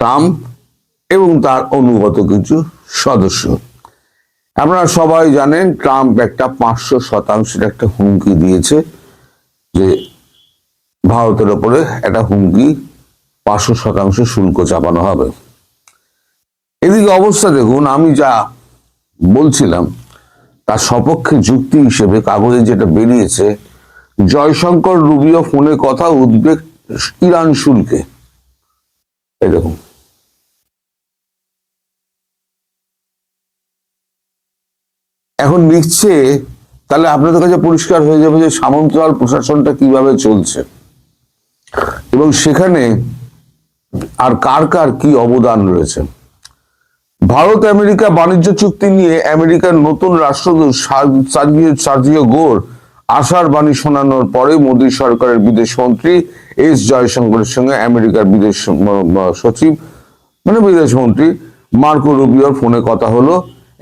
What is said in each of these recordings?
Trump এবং তার অনুগত কিছু সদস্য। আপনারা সবাই জানেন, ট্রাম্প একটা পাঁচশো শতাংশের একটা হুমকি দিয়েছে যে ভারতের ওপরে একটা হুমকি, পাঁচশো শতাংশ শুল্ক চাপানো হবে। এদিকে অবস্থা দেখুন, আমি যা বলছিলাম, তার সপক্ষে যুক্তি হিসেবে কাগজে যেটা বেরিয়েছে, জয়শঙ্কর রুবিও ফোনে কথা উদ্বেগ ইরান শুল্কে। এই এখন লিখছে, তাহলে আপনাদের কাছে পরিষ্কার হয়ে যাবে যে সামন্তরাল প্রশাসনটা কীভাবে চলছে। এবং সেখানে আর কার কার কি অবদান রয়েছে। ভারত আমেরিকা বাণিজ্য চুক্তি নিয়ে আমেরিকার নতুন রাষ্ট্রদূত গোর আশার বাণী শোনানোর পরে মোদী সরকারের বিদেশ মন্ত্রী এস জয়শঙ্করের সঙ্গে আমেরিকার বিদেশ সচিব মানে বিদেশ মন্ত্রী মার্কো রুবিওর ফোনে কথা হলো।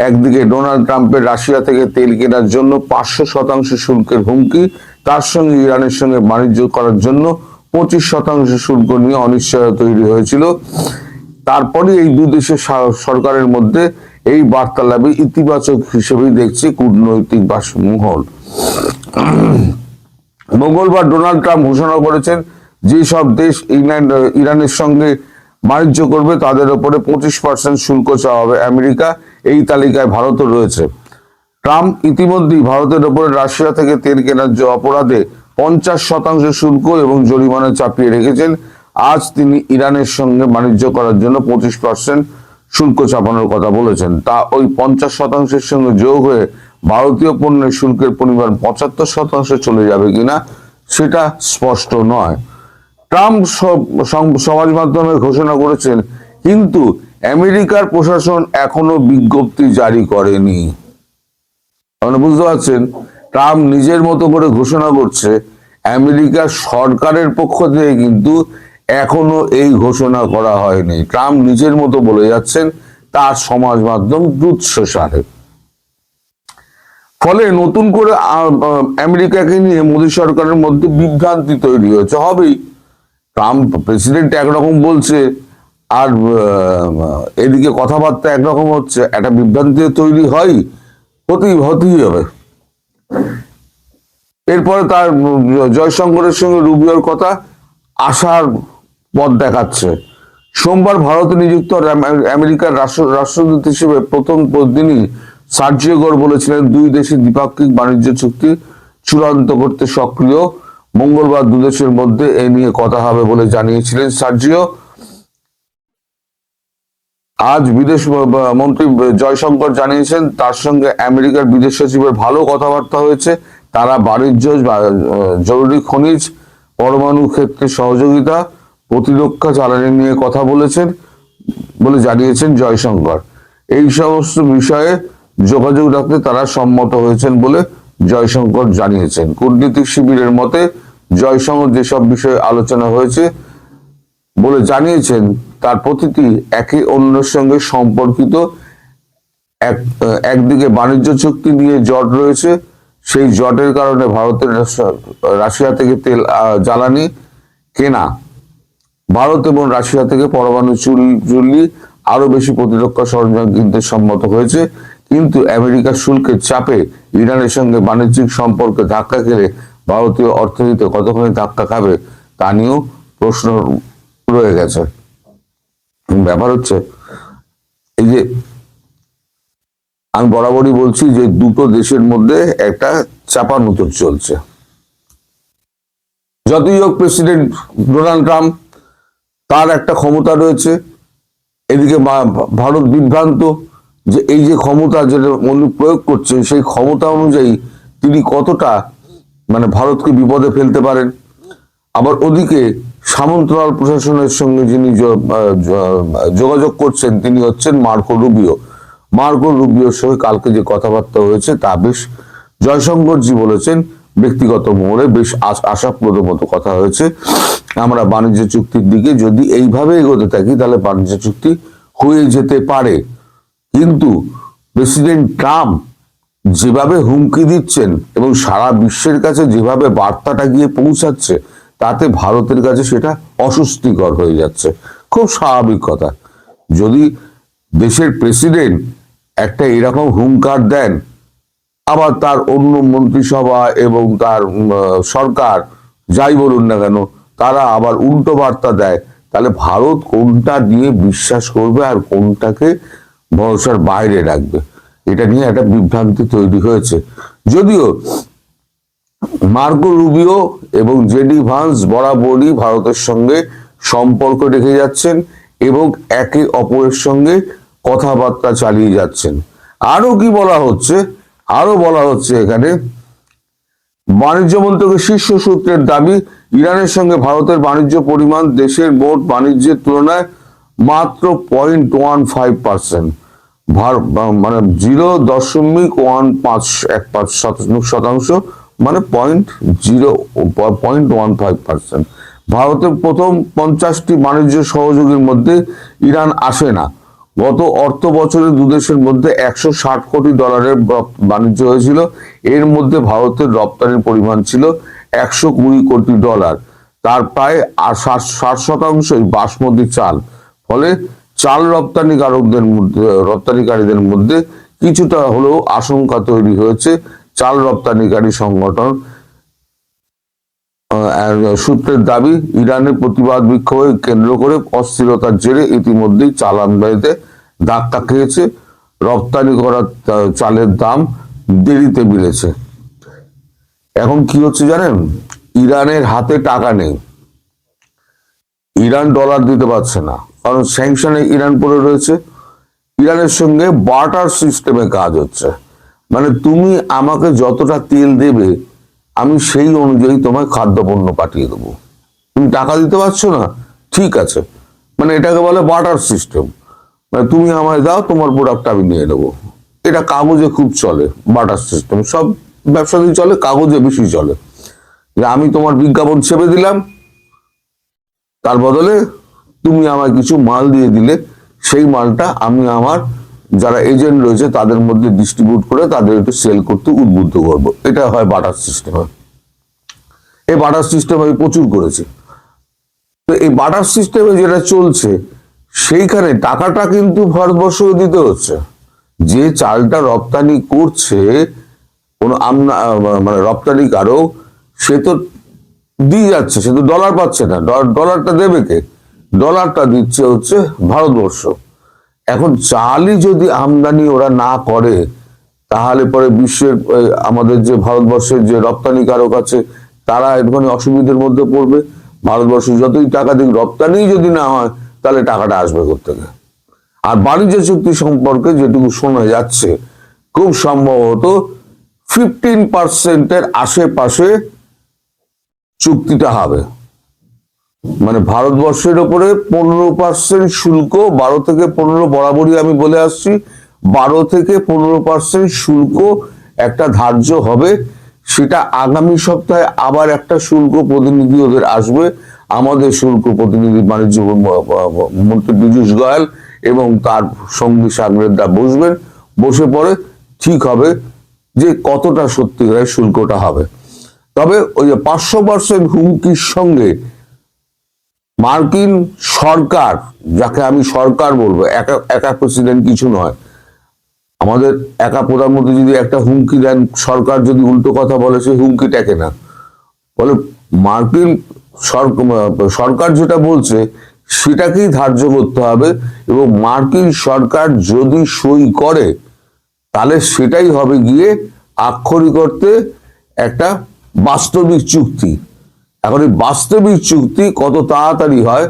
একদিকে ডোনাল্ড ট্রাম্পের রাশিয়া থেকে তেল কেনার জন্য পাঁচশো শতাংশ শুল্কের হুমকি, তার সঙ্গে ইরানের সঙ্গে বাণিজ্য করার জন্য পঁচিশ শতাংশ শুল্ক নিয়ে অনিশ্চয়তা তৈরি হয়েছিল। তারপরে এই দুই দেশের সরকারের মধ্যে এই বার্তালাপে ইতিবাচক হিসেবেই দেখছে কূটনৈতিক বাসমহল। মঙ্গলবার ডোনাল্ড ট্রাম্প ঘোষণা করেছেন যে সব দেশ ইরানের সঙ্গে বাণিজ্য করবে, তাদের উপরে পঁচিশ পার্সেন্ট শুল্ক চাওয়া হবে আমেরিকা। এই তালিকায় ভারতও রয়েছে। ট্রাম্প ইতিমধ্যেই ভারতের উপরে রাশিয়া থেকে তেল কেনার যে অপরাধে পঞ্চাশ শতাংশ শুল্ক এবং জরিমানা চাপিয়ে রেখেছেন, আজ তিনি ইরানের সঙ্গে বাণিজ্য করার জন্য পঁচিশ পার্সেন্ট শুল্ক চাপানোর কথা বলেছেন। তা ওই পঞ্চাশ শতাংশের সঙ্গে যোগ হয়ে ভারতীয় পণ্যের শুল্কের পরিমাণ পঁচাত্তর শতাংশ চলে যাবে কিনা, সেটা স্পষ্ট নয়। ট্রাম্প সমাজ মাধ্যমে ঘোষণা করেছেন, কিন্তু আমেরিকার প্রশাসন এখনও বিজ্ঞপ্তি জারি করেনি। বুঝতে পারছেন, ট্রাম্প নিজের মতো করে ঘোষণা করছে আমেরিকার সরকারের পক্ষ থেকে কিন্তু এখনও এই ঘোষণা করা হয়নি। ট্রাম্প নিজের মতো বলে যাচ্ছেন, তার সমাজ মাধ্যম দুঃসারে ফলে নতুন করে আমেরিকাকে নিয়ে মোদী সরকারের মধ্যে বিভ্রান্তি তৈরি হয়েছে। হবেই। ট্রাম্প প্রেসিডেন্ট একরকম বলছে, আর এদিকে কথাবার্তা একরকম হচ্ছে, একটা বিভ্রান্তি তৈরি হয়, হতেই হতেই হবে। এরপরে তার জয়শঙ্করের সঙ্গে রুবিওর কথা আসার পথ দেখাচ্ছে। সোমবার ভারতে নিযুক্ত আমেরিকার রাষ্ট্র- রাষ্ট্রদূত হিসেবে প্রথম দিনই সার্জিও গোর বলেছিলেন, দুই দেশের দ্বিপাক্ষিক বাণিজ্য চুক্তি চূড়ান্ত করতে সক্রিয়। মঙ্গলবার দুদেশের মধ্যে এ নিয়ে কথা হবে বলে জানিয়েছিলেন সার্জিও। আজ বিদেশ মন্ত্রী জয়শঙ্কর জানিয়েছেন, তার সঙ্গে আমেরিকার বিদেশ সচিবের ভালো কথাবার্তা হয়েছে। তারা বাণিজ্য জরুরি খনিজ, পরমাণু ক্ষেত্রে সহযোগিতা, প্রতিরক্ষা জ্বালানি নিয়ে কথা বলেছেন বলে জানিয়েছেন জয়শঙ্কর। এই সমস্ত বিষয়ে যোগাযোগ রাখতে তারা সম্মত হয়েছেন বলে জয়শঙ্কর জানিয়েছেন। কূটনীতিক শিবিরের মতে জয়শঙ্কর যেসব বিষয়ে আলোচনা হয়েছে বলে জানিয়েছেন, তার প্রতিটি একে অন্যের সঙ্গে সম্পর্কিত এক, একদিকে বাণিজ্য চুক্তি নিয়ে জট রয়েছে, সেই জটের কারণে ভারতের রাশিয়া- থেকে তেল জ্বালানি কেনা। ভারত এবং রাশিয়া থেকে পরমাণু চুল্লি চুল্লি আরও বেশি প্রতিরক্ষা সরঞ্জাম কিনতে সম্মত হয়েছে, কিন্তু আমেরিকার শুল্কের চাপে ইরানের সঙ্গে বাণিজ্যিক সম্পর্কে ধাক্কা খেলে ভারতীয় অর্থনীতিতে কতখানি ধাক্কা খাবে তা নিয়েও প্রশ্ন রয়ে গেছে। ব্যাপার হচ্ছে, এই যে আমি বরাবরই বলছি যে দুটো দেশের মধ্যে একটা চাপানুতর চলছে। যতই হোক প্রেসিডেন্ট ডোনাল্ড ট্রাম্প, তার একটা ক্ষমতা রয়েছে। এদিকে ভারত বিভ্রান্ত যে এই যে ক্ষমতা যেটা উনি প্রয়োগ করছেন, সেই ক্ষমতা অনুযায়ী তিনি কতটা মানে ভারতকে বিপদে ফেলতে পারেন। আবার ওদিকে সামন্তরাল প্রশাসনের সঙ্গে যিনি যোগাযোগ করছেন, তিনি হচ্ছেন মার্কো রুবিও। মার্কো রুবিওর সঙ্গে কালকে যে কথাবার্তা হয়েছে তা বেশ জয়শঙ্করজি বলেছেন, ব্যক্তিগত মোড়ে বেশ আশ- আশাপ্রদ মতো কথা হয়েছে। আমরা বাণিজ্য চুক্তির দিকে যদি এইভাবে এগোতে থাকি, তাহলে বাণিজ্য চুক্তি হয়ে যেতে পারে। কিন্তু প্রেসিডেন্ট ট্রাম্প যেভাবে হুমকি দিচ্ছেন এবং সারা বিশ্বের কাছে যেভাবে বার্তাটা গিয়ে পৌঁছাচ্ছে, তাতে ভারতের কাছে সেটা অস্বস্তিকর হয়ে যাচ্ছে। খুব স্বাভাবিক কথা। যদি দেশের প্রেসিডেন্ট একটা এরকম হুঙ্কার দেন, আবার তার অন্য মন্ত্রিসভা এবং তার সরকার যাই বলুন না কেন, তারা আবার উল্টো বার্তা দেয়, তাহলে ভারত কোনটা দিয়ে বিশ্বাস করবে আর কোনটাকে ভরসার বাইরে রাখবে? এটা নিয়ে একটা বিভ্রান্তি তৈরি হয়েছে। যদিও মার্কো রুবিও এবং জেডি ভান্স বরাবরই ভারতের সঙ্গে সম্পর্ক রেখে যাচ্ছেন এবং একে অপরের সঙ্গে কথাবার্তা চালিয়ে যাচ্ছেন। আরও কি বলা হচ্ছে? আরও বলা হচ্ছে এখানে, বাণিজ্য মন্ত্রকের শীর্ষ সূত্রের দাবি, ইরানের সঙ্গে ভারতের বাণিজ্য পরিমাণ দেশের মোট বাণিজ্যের তুলনায় মাত্র পয়েন্ট ওয়ান ফাইভ পার্সেন্ট মানে জিরো দশমিক ওয়ান পাঁচ এক পাঁচ শতাংশ- মানে point zero point one five percent ভারতের প্রথম পঞ্চাশটি বাণিজ্য সহযোগীর মধ্যে ইরান আসে না। গত অর্থ বছরে দুদেশের মধ্যে একশো ষাট কোটি ডলারের বাণিজ্য হয়েছিল। এর মধ্যে ভারতের রপ্তানির পরিমাণ ছিল একশো কুড়ি কোটি ডলার। তার প্রায় ষাট শতাংশই বাসমতি চাল। ফলে চাল রপ্তানিকারকদের মধ্যে, রপ্তানিকারীদের মধ্যে কিছুটা হলেও আশঙ্কা তৈরি হয়েছে। চাল রপ্তানিকারী সংগঠন সূত্রের দাবি ইরানের প্রতিবাদ বিক্ষোভে কেন্দ্র করে অস্থিরতার জেরে ইতিমধ্যেই চাল আমদানিতে ধাক্কা খেয়েছে। রপ্তানি করা চালের দাম দেরিতে বেড়েছে। এখন কি হচ্ছে জানেন? ইরানের হাতে টাকা নেই। ইরান ডলার দিতে পারছে না। কারণ স্যাংশনে ইরান পড়ে রয়েছে। ইরানের সঙ্গে বার্টার সিস্টেমে কাজ হচ্ছে। মানে তুমি আমাকে যতটা তেল দেবে, আমি সেই অনুযায়ী তোমায় খাদ্যপণ্য পাঠিয়ে দেবো। তুমি টাকা দিতে পারছ না? ঠিক আছে। মানে এটাকে বলে বার্টার সিস্টেম মানে তুমি আমায় দাও, তোমার প্রোডাক্ট আমি নিয়ে নেব। এটা কাগজে খুব চলে বার্টার সিস্টেম সব ব্যবসাতেই চলে, কাগজে বেশি চলে। যে আমি তোমার বিজ্ঞাপন ছেপে দিলাম, তার বদলে তুমি আমায় কিছু মাল দিয়ে দিলে, সেই মালটা আমি আমার যারা এজেন্ট রয়েছে তাদের মধ্যে ডিস্ট্রিবিউট করে তাদের একটু সেল করতে উদ্বুদ্ধ করব। এটা হয় বাটার সিস্টেম এই বাটার সিস্টেম আমি প্রচুর করেছি। তো এই বাটার সিস্টেমে যেটা চলছে, সেইখানে টাকাটা কিন্তু ভারতবর্ষকে দিতে হচ্ছে। যে চালটা রপ্তানি করছে, কোন আমনা মানে রপ্তানিকারক সে তো দিয়ে যাচ্ছে, সে তো ডলার পাচ্ছে না। ডল- ডলারটা দেবে কে? ডলারটা দিচ্ছে হচ্ছে ভারতবর্ষ। এখন চালই যদি আমদানি ওরা না করে, তাহলে পরে বিশ্বের আমাদের যে ভারতবর্ষের যে রপ্তানিকারক আছে, তারা একটুখানি অসুবিধার মধ্যে পড়বে। ভারতবর্ষ যতই টাকা দিক রপ্তানি যদি না হয়, তাহলে টাকাটা আসবে কোথেকে আর বাণিজ্য চুক্তি সম্পর্কে যেটুকু শোনা যাচ্ছে, খুব সম্ভবত ফিফটিন পার্সেন্টের আশেপাশে চুক্তিটা হবে। মানে ভারতবর্ষের ওপরে পনেরো পার্সেন্ট শুল্ক, বারো থেকে পনেরো বরাবরই আমি বলে আসছি, বারো থেকে পনেরো পার্সেন্ট শুল্ক একটা ধার্য হবে। সেটা আগামী সপ্তাহে আবার একটা শুল্ক প্রতিনিধি ওদের আসবে। আমাদের শুল্ক প্রতিনিধি বাণিজ্য মন্ত্রী পীযূষ গোয়াল এবং তার সঙ্গী সাগরেদা বসবেন। বসে পরে ঠিক হবে যে কতটা সত্যিকারের শুল্কটা হবে। তবে ওই যে পাঁচশো পার্সেন্ট হুমকির সঙ্গে মার্কিন সরকার, যাকে আমি সরকার বলব, একা একা প্রেসিডেন্ট কিছু নয়। আমাদের একা প্রধানমন্ত্রী যদি একটা হুমকি দেন, সরকার যদি উল্টো কথা বলে, সে হুমকি টেকে না বলে, মার্কিন সরকার যেটা বলছে, সেটাকেই ধার্য করতে হবে, এবং মার্কিন সরকার যদি সই করে, তাহলে সেটাই হবে গিয়ে আক্ষরিক অর্থে একটা বাস্তবিক চুক্তি। এখন এই বাস্তবিক চুক্তি কত তাড়াতাড়ি হয়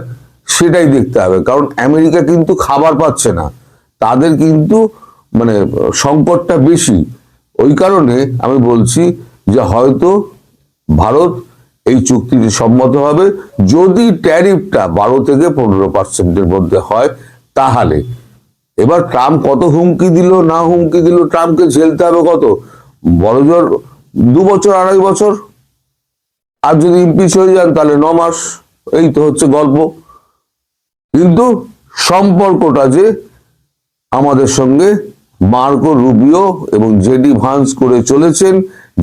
সেটাই দেখতে হবে। কারণ আমেরিকা কিন্তু খাবার পাচ্ছে না। তাদের কিন্তু মানে সংকটটা বেশি। ওই কারণে আমি বলছি যে হয়তো ভারত এই চুক্তিতে সম্মত হবে। যদি ট্যারিফটা বারো থেকে পনেরো পার্সেন্টের মধ্যে হয়, তাহলে। এবার ট্রাম্প কত হুমকি দিল, না হুমকি দিল, ট্রাম্পকে ঝেলতে হবে কত? বড় জোর দু বছর, আড়াই বছর? আর যদি ইম্পিচ হয়ে যান, তাহলে ন মাস, এই তো হচ্ছে গল্প। কিন্তু সম্পর্কটা যে আমাদের সঙ্গে মার্কো রুবিও এবং জেডি ভান্স করে চলেছেন,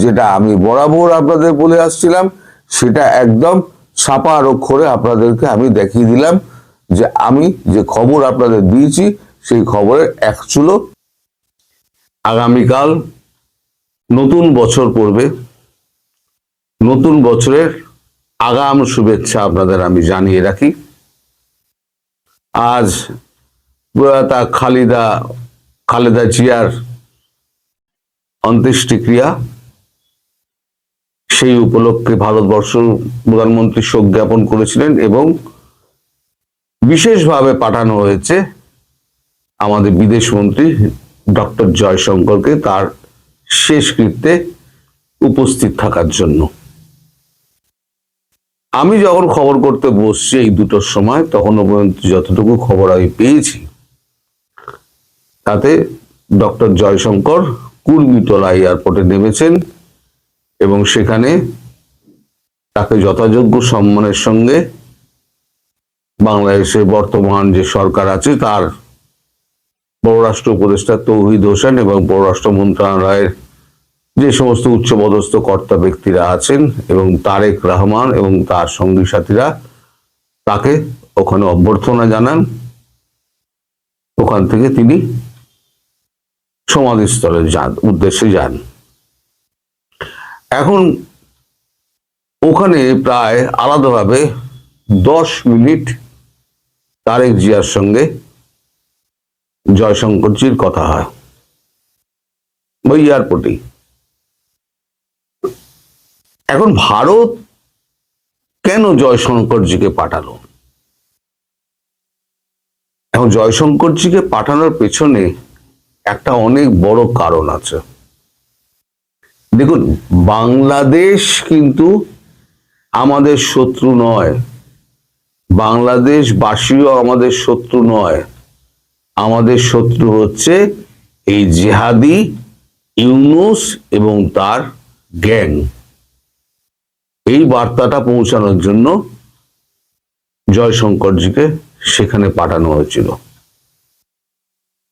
যেটা আমি বরাবর আপনাদের বলে আসছিলাম, সেটা একদম ছাপা অক্ষরে আপনাদেরকে আমি দেখিয়ে দিলাম যে আমি যে খবর আপনাদের দিয়েছি, সেই খবরের এক চুলো আগামীকাল নতুন বছর পড়বে। নতুন বছরের আগাম শুভেচ্ছা আপনাদের আমি জানিয়ে রাখি। আজ প্রয়াতা খালিদা, খালেদা জিয়ার অন্ত্যেষ্টিক্রিয়া, সেই উপলক্ষে ভারতবর্ষ প্রধানমন্ত্রী শোক জ্ঞাপন করেছিলেন এবং বিশেষভাবে পাঠানো হয়েছে আমাদের বিদেশ মন্ত্রী ডক্টর জয়শঙ্করকে তার শেষকৃত্যে উপস্থিত থাকার জন্য। আমি যখন খবর করতে বসছি এই দুটোর সময় তখনও পর্যন্ত যতটুকু খবর আমি পেয়েছি, তাতে ডক্টর জয়শঙ্কর কুর্মিটোলা এয়ারপোর্টে নেমেছেন এবং সেখানে তাকে যথাযোগ্য সম্মানের সঙ্গে বাংলাদেশের বর্তমান যে সরকার আছে, তার পররাষ্ট্র উপদেষ্টা তৌহিদ হোসেন এবং পররাষ্ট্র মন্ত্রণালয়ের যে সমস্ত উচ্চপদস্থ কর্তা ব্যক্তিরা আছেন এবং তারেক রহমান এবং তার সঙ্গী সাথীরা, তাকে ওখানে অভ্যর্থনা জানান। ওখান থেকে তিনি সমাধিস্থলে যান, উদ্দেশ্যে যান। এখন ওখানে প্রায় আলাদাভাবে দশ মিনিট তারেক জিয়ার সঙ্গে জয়শঙ্করজির কথা হয়। ওই এয়ারপোর্টেই এখন ভারত কেন জয়শঙ্করজিকে পাঠালো? এখন জয়শঙ্করজিকে পাঠানোর পেছনে একটা অনেক বড় কারণ আছে। দেখুন, বাংলাদেশ কিন্তু আমাদের শত্রু নয়। বাংলাদেশ বাসীও আমাদের শত্রু নয়। আমাদের শত্রু হচ্ছে এই জেহাদি, ইউনুস এবং তার গ্যাং। এই বার্তাটা পৌঁছানোর জন্য জয়শঙ্করজিকে সেখানে পাঠানো হয়েছিল।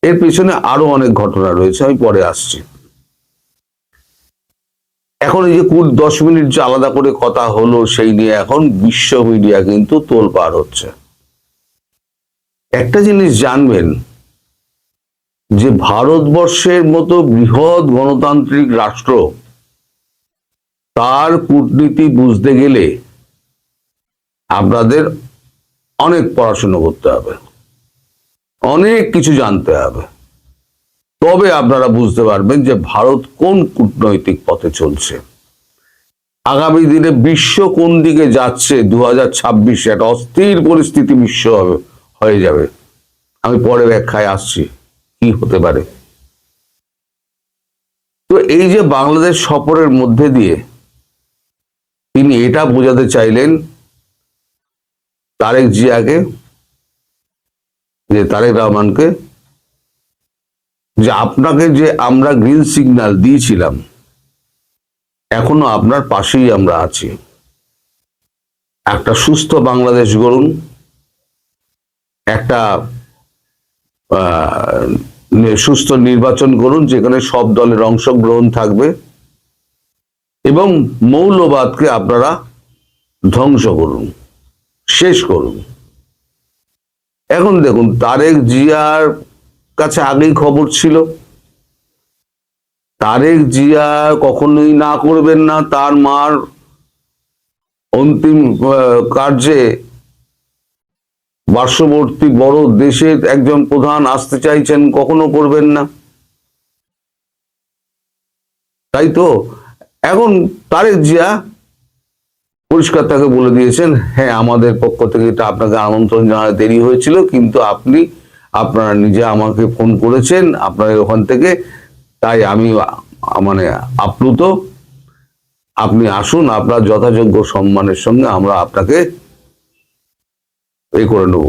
এর পিছনে আরও অনেক ঘটনা রয়েছে, আমি পরে আসছি। এখন এই যে কুড় দশ মিনিট যে আলাদা করে কথা হলো, সেই নিয়ে এখন বিশ্ব মিডিয়া কিন্তু তোলপাড় হচ্ছে। একটা জিনিস জানবেন, যে ভারতবর্ষের মতো বৃহৎ গণতান্ত্রিক রাষ্ট্র তার কূটনীতি বুঝতে গেলে আপনাদের অনেক পড়াশোনা করতে হবে। অনেক কিছু জানতে হবে। তবে আপনারা বুঝতে পারবেন যে ভারত কোন কূটনৈতিক পথে চলছে। আগামী দিনে বিশ্ব কোন দিকে যাচ্ছে দু হাজার ছাব্বিশে একটা অস্থির পরিস্থিতি বিশ্ব হবে হয়ে যাবে। আমি পরে ব্যাখ্যায় আসছি, কি হতে পারে। তো এই যে বাংলাদেশ সফরের মধ্যে দিয়ে তিনি এটা বোঝাতে চাইলেন তারেক জিয়াকে, যে তারেক রহমানকে, যে আপনাকে যে আমরা গ্রিন সিগন্যাল দিয়েছিলাম, এখনও আপনার পাশেই আমরা আছি। একটা সুস্থ বাংলাদেশ গড়ুন, একটা সুস্থ নির্বাচন করুন যেখানে সব দলের অংশগ্রহণ থাকবে। এবং মৌলবাদকে আপনারা ধ্বংস করুন, শেষ করুন। এখন দেখুন, তারেক জিয়ার কাছে আগেই খবর ছিল। তারেক জিয়া কখনোই না করবেন না, তার মার অন্তিম কার্যে পার্শ্ববর্তী বড় দেশের একজন প্রধান আসতে চাইছেন, কখনো করবেন না। তাই তো? এখন তারেক জিয়া পরিষ্কার তাকে বলে দিয়েছেন হ্যাঁ আমাদের পক্ষ থেকে এটা আপনাকে আমন্ত্রণ জানাতে দেরি হয়েছিল, কিন্তু আপনি, আপনারা নিজে আমাকে ফোন করেছেন আপনাদের ওখান থেকে, তাই আমি মানে আপ্লুত। আপনি আসুন, আপনার যথাযোগ্য সম্মানের সঙ্গে আমরা আপনাকে এ করে নেব।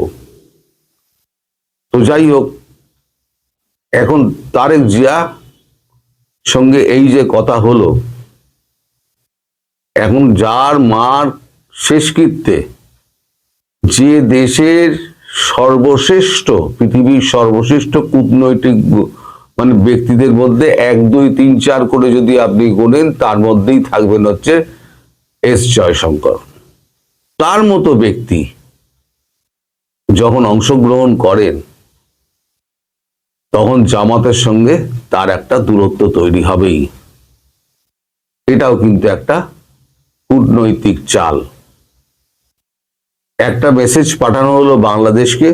তো যাই হোক, এখন তারেক জিয়া সঙ্গে এই যে কথা হলো এখন যার মার শেষকৃত্যে যে দেশের সর্বশ্রেষ্ঠ, পৃথিবীর সর্বশ্রেষ্ঠ কূটনৈতিক মানে ব্যক্তিদের মধ্যে এক, দুই, তিন, চার করে যদি আপনি গোনেন, তার মধ্যেই থাকবেন হচ্ছে এস জয়শঙ্কর। তার মতো ব্যক্তি যখন অংশগ্রহণ করেন, তখন জামাতের সঙ্গে তার একটা দূরত্ব তৈরি হবেই। এটাও কিন্তু একটা কূটনৈতিক চাল। একটা মেসেজ পাঠানো হলো বাংলাদেশকে,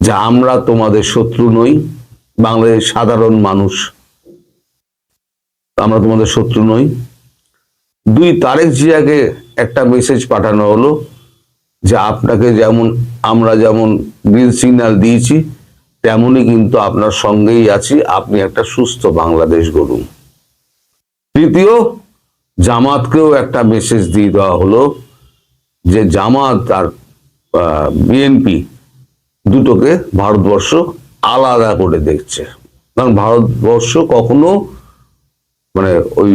যে আমরা তোমাদের শত্রু নই, বাংলাদেশ সাধারণ মানুষ। আমরা তোমাদের শত্রু নই। দুই তারেক জিয়াকে একটা মেসেজ পাঠানো হলো, যে আপনাকে যেমন, আমরা যেমন গ্রিন সিগন্যাল দিয়েছি, তেমনই কিন্তু আপনার সঙ্গেই আছি। আপনি একটা সুস্থ বাংলাদেশ গড়ুন। তৃতীয় জামাতকেও একটা মেসেজ দিয়ে দেওয়া হলো যে জামাত আর বিএনপি দুটোকে ভারতবর্ষ আলাদা করে দেখছে। কারণ ভারতবর্ষ কখনো মানে ওই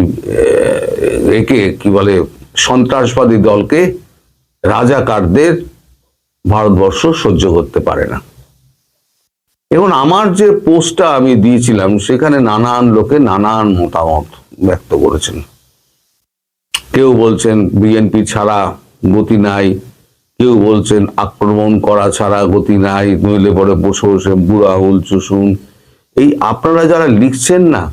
একে কি বলে, সন্ত্রাসবাদী দলকে রাজাকারদের ভারতবর্ষ সহ্য করতে পারে না। এবং আমার যে পোস্টটা আমি দিয়েছিলাম, সেখানে নানান লোকে নানান মতামত ব্যক্ত করেছেন। কেউ বলছেন বিএনপি ছাড়া গতি নাই, কেউ বলছেন আক্রমণ করা ছাড়া গতি নাই, নইলে পরে বসে বসে বুড়া হুল চুষুন। এই আপনারা যারা লিখছেন না,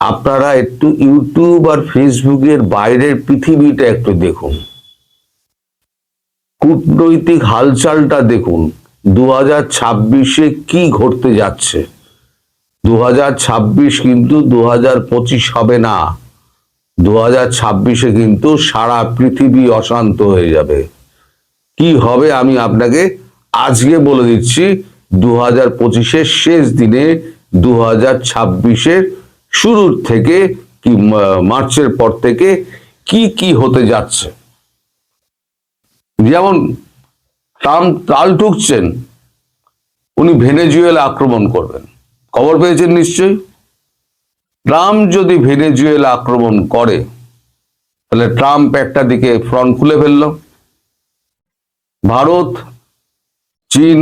আপনারা একটু ইউটিউব আর ফেসবুকের বাইরের পৃথিবীটা একটু দেখুন। কূটনৈতিক হালচালটা দেখুন দু হাজার ছাব্বিশে কি ঘটতে যাচ্ছে? দু হাজার ছাব্বিশ কিন্তু দু হাজার পঁচিশ হবে না। দু হাজার ছাব্বিশে কিন্তু সারা পৃথিবী অশান্ত হয়ে যাবে। কি হবে আমি আপনাকে আজকে বলে দিচ্ছি দু হাজার পঁচিশের শেষ দিনে দু হাজার ছাব্বিশের শুরুর থেকে কি মার্চের পর থেকে কি কি হতে যাচ্ছে। যেমন ট্রাম্প তাল ঠুকছেন উনি ভেনেজুয়েলা আক্রমণ করবেন। খবর পেয়েছেন নিশ্চয়ই? ট্রাম্প যদি ভেনেজুয়েলা আক্রমণ করে, তাহলে ট্রাম্প একটা দিকে ফ্রন্ট খুলে ফেলল। ভারত, চীন,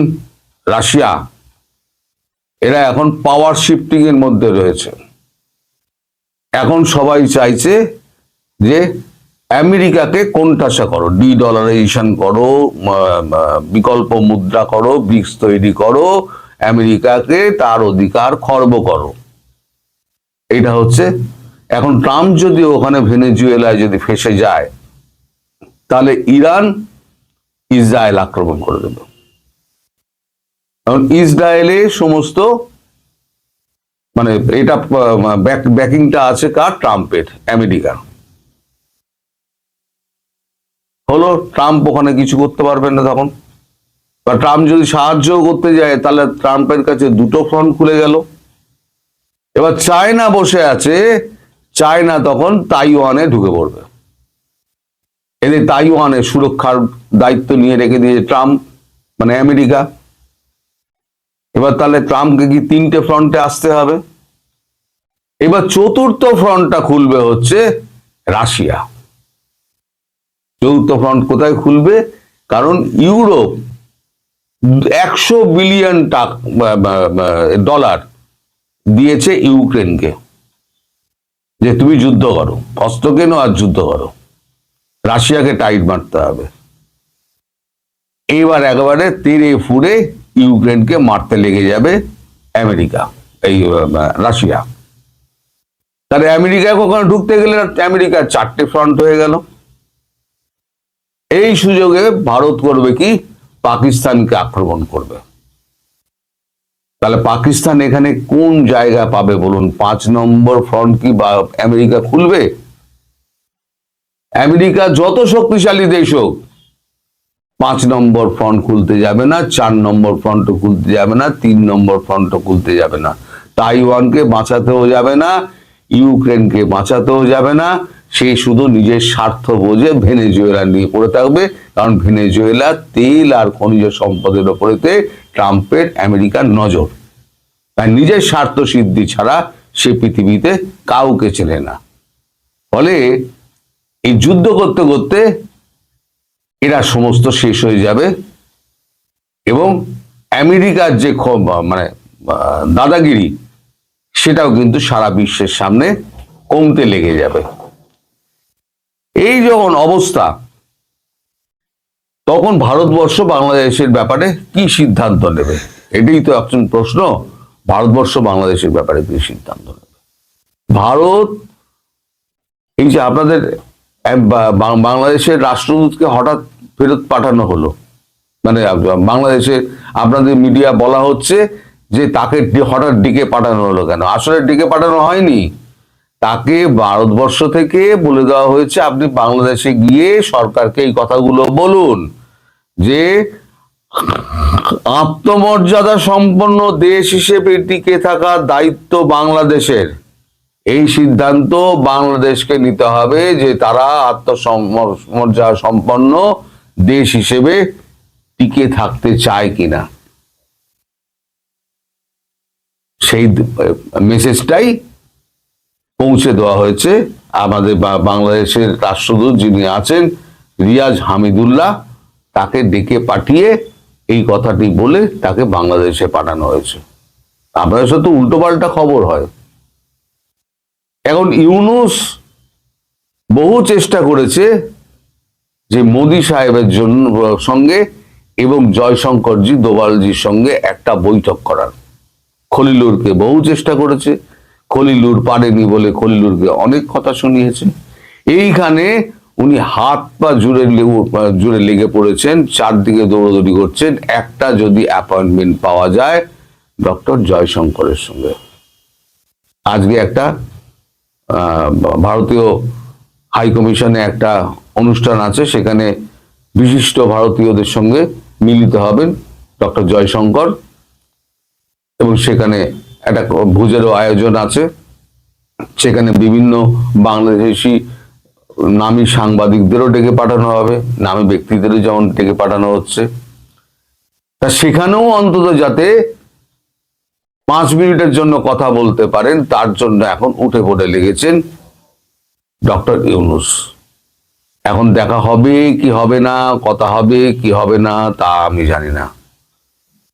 রাশিয়া, এরা এখন পাওয়ার শিফটিং এর মধ্যে রয়েছে। এখন সবাই চাইছে যে আমেরিকাকে কোণঠাসা করো ডি ডলারাইজেশন করো বিকল্প মুদ্রা করো, ব্রিক্স তৈরি করো, আমেরিকাকে তার অধিকার খর্ব করো। এটা হচ্ছে, এখন ট্রাম্প যদি ওখানে ভেনেজুয়েলায় যদি ফেসে যায়, তাহলে ইরান ইসরায়েল আক্রমণ করে দেবে। কারণ ইসরায়েলে সমস্ত মানে এটা ব্যাকিংটা আছে কার? ট্রাম্পের, আমেরিকার। হলো, ট্রাম্প ওখানে কিছু করতে পারবেন না তখন। বা ট্রাম্প যদি সাহায্য করতে যায়, তাহলে ট্রাম্পের কাছে দুটো ফ্রন্ট খুলে গেল। এবার চায়না বসে আছে, চায়না তখন তাইওয়ানে ঢুকে পড়বে। এদের তাইওয়ানে সুরক্ষার দায়িত্ব নিয়ে রেখে দিয়েছে ট্রাম্প মানে আমেরিকা। এবার তাহলে ট্রাম্পকে কি তিনটে ফ্রন্টে আসতে হবে? এবার চতুর্থ ফ্রন্টটা খুলবে হচ্ছে রাশিয়া। চতুর্থ ফ্রন্ট কোথায় খুলবে? কারণ ইউরোপ একশো বিলিয়ন টাকা ডলার দিয়েছে ইউক্রেনকে যে তুমি যুদ্ধ করো অস্ত্র কেনো আর যুদ্ধ করো। রাশিয়াকে টাইট মারতে হবে। এইবার একেবারে তীরে ফুরে ইউক্রেনকে মারতে লেগে যাবে আমেরিকা, এই রাশিয়া। তাহলে আমেরিকায় কখনো ঢুকতে গেলে আমেরিকার চারটে ফ্রন্ট হয়ে গেল। এই সুযোগে ভারত করবে কি? পাকিস্তানকে আক্রমণ করবে। তাহলে পাকিস্তান এখানে কোন জায়গা পাবে বলুন? পাঁচ নম্বর ফ্রন্ট কি বা আমেরিকা খুলবে? আমেরিকা যত শক্তিশালী দেশ হোক, পাঁচ নম্বর ফ্রন্ট খুলতে যাবে না, চার নম্বর ফ্রন্ট খুলতে যাবে না, তিন নম্বর ফ্রন্ট খুলতে যাবে না। তাইওয়ানকে বাঁচাতেও যাবে না, ইউক্রেনকে বাঁচাতেও যাবে না সে শুধু নিজের স্বার্থ বোঝে ভেনেজুয়েলা নিয়ে পড়ে থাকবে। কারণ ভেনেজুয়েলা তেল আর খনিজ সম্পদের ওপরেতে ট্রাম্পের আমেরিকার নজর। তাই নিজের স্বার্থ সিদ্ধি ছাড়া সে পৃথিবীতে কাউকে চেনে না। ফলে এই যুদ্ধ করতে করতে এরা সমস্ত শেষ হয়ে যাবে এবং আমেরিকার যে মানে দাদাগিরি, সেটাও কিন্তু সারা বিশ্বের সামনে কমতে লেগে যাবে। এই যখন অবস্থা, তখন ভারতবর্ষ বাংলাদেশের ব্যাপারে কি সিদ্ধান্ত নেবে? এটাই তো একজন প্রশ্ন, ভারতবর্ষ বাংলাদেশের ব্যাপারে কি সিদ্ধান্ত নেবে? ভারত, এই যে আপনাদের বাংলাদেশের রাষ্ট্রদূতকে হঠাৎ ফেরত পাঠানো হলো মানে বাংলাদেশে আপনাদের মিডিয়া বলা হচ্ছে যে তাকে হঠাৎ ডেকে পাঠানো হলো কেন? আসলে ডেকে পাঠানো হয়নি। তাকে ভারতবর্ষ থেকে বলে দেওয়া হয়েছে, আপনি বাংলাদেশে গিয়ে সরকারকে এই কথাগুলো বলুন যে আত্মমর্যাদা সম্পন্ন দেশ হিসেবে টিকে থাকার দায়িত্ব বাংলাদেশের। এই সিদ্ধান্ত বাংলাদেশকে নিতে হবে যে তারা আত্মমর্যাদা সম্পন্ন দেশ হিসেবে টিকে থাকতে চায় কিনা। সেই মেসেজটাই পৌঁছে দেওয়া হয়েছে আমাদের বাংলাদেশের রাষ্ট্রদূত যিনি আছেন রিয়াজ হামিদুল্লাহ, তাকে ডেকে পাঠিয়ে এই কথাটি বলে তাকে বাংলাদেশে পাঠানো হয়েছে। আপনাদের সাথে উল্টো পাল্টা খবর হয়। এখন ইউনুস বহু চেষ্টা করেছে যে মোদি সাহেবের জন্য সঙ্গে এবং জয়শঙ্করজি, দোবালজির সঙ্গে একটা বৈঠক করার। খলিলুরকে বহু চেষ্টা করেছে। খলিলুর পারেনি বলে খলিলুরকে অনেক কথা শুনিয়েছে। এইখানে উনি হাত পা জুড়ে জুড়ে লেগে পড়েছেন, চারদিকে দৌড়দৌড়ি করছেন। একটা যদি অ্যাপয়েন্টমেন্ট পাওয়া যায় ডক্টর জয়শঙ্করের সঙ্গে। আজকে একটা ভারতীয় হাই কমিশনে একটা অনুষ্ঠান আছে, সেখানে বিশিষ্ট ভারতীয়দের সঙ্গে মিলিত হবেন ডক্টর জয়শঙ্কর এবং সেখানে একটা ভোজেরও আয়োজন আছে। সেখানে বিভিন্ন বাংলাদেশি নামী সাংবাদিকদেরও ডেকে পাঠানো হবে। নামী ব্যক্তিদেরও যেমন ডেকে পাঠানো হচ্ছে। তা সেখানেও অন্তত যাতে পাঁচ মিনিটের জন্য কথা বলতে পারেন, তার জন্য এখন উঠে পড়ে লেগেছেন ডক্টর ইউনুস। এখন দেখা হবে কি হবে না, কথা হবে কি হবে না, তা আমি জানি না।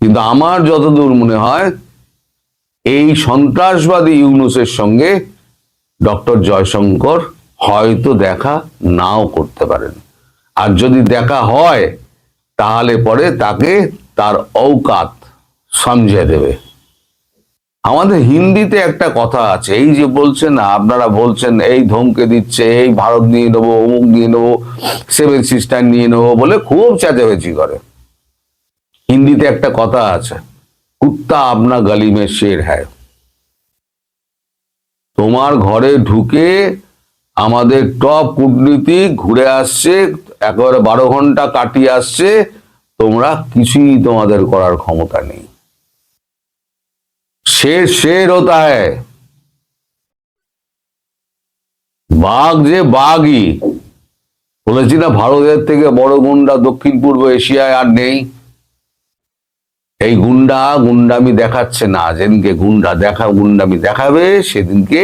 কিন্তু আমার যতদূর মনে হয় এই সন্ত্রাসবাদী ইউনুসের সঙ্গে ডক্টর জয়শঙ্কর হয়তো দেখা নাও করতে পারেন। আর যদি দেখা হয়, তাহলে পরে তাকে তার ঔকাত সমঝে দেবে। আমাদের হিন্দিতে একটা কথা আছে, এই যে বলছেন আপনারা বলছেন এই ধমকে দিচ্ছে, এই ভারত নিয়ে নেব, অমুক নিয়ে নেব, সেভেন সিস্টার নিয়ে নেব বলে খুব চেঁচামেচি করে। হিন্দিতে একটা কথা আছে কুত্তা আপনা গলি মে শের হ্যায়। তোমার ঘরে ঢুকে আমাদের টপ কূটনীতিক ঘুরে আসছে, একেবারে বারো ঘণ্টা কাটিয়ে আসছে, তোমরা কিছুই তোমাদের করার ক্ষমতা নেই। শের শের হতা বাঘ যে বাঘই, বলেছি না ভারতের থেকে বড় গুন্ডা দক্ষিণ পূর্ব এশিয়ায় আর নেই। এই গুন্ডা গুন্ডামি দেখাচ্ছে না। যেদিনকে গুন্ডা দেখা, গুন্ডামি দেখাবে, সেদিনকে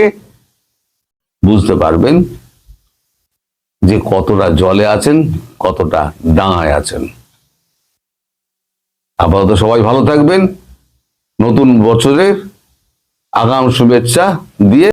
বুঝতে পারবেন যে কতটা জলে আছেন, কতটা ডাঙায় আছেন। আপাতত সবাই ভালো থাকবেন। নতুন বছরের আগাম শুভেচ্ছা দিয়ে